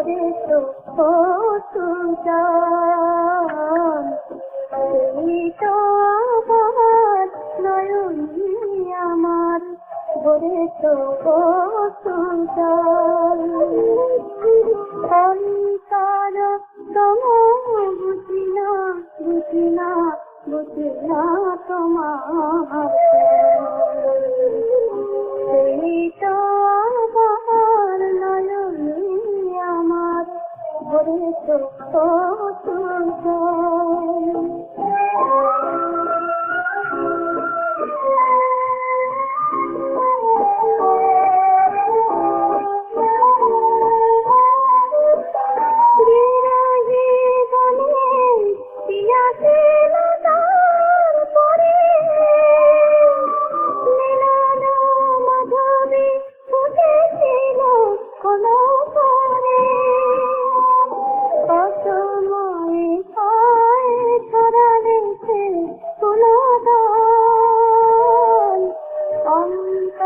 করেছ ও সুলতান তুমি তো আমার নয়নি আমার বলেছ ও সুলতান সন্তান তোমার বুঝি না বুঝি না বুঝি না তোমার। រៀបចំតោះតាមใจ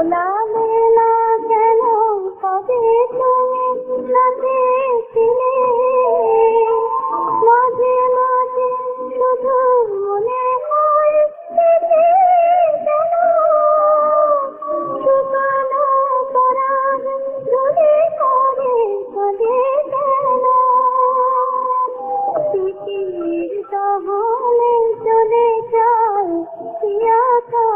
ভোলালে না কেন কবে তুমি না দেখছিলে মাঝে মাঝে শুধু মনে চলে যায় পিয়াসা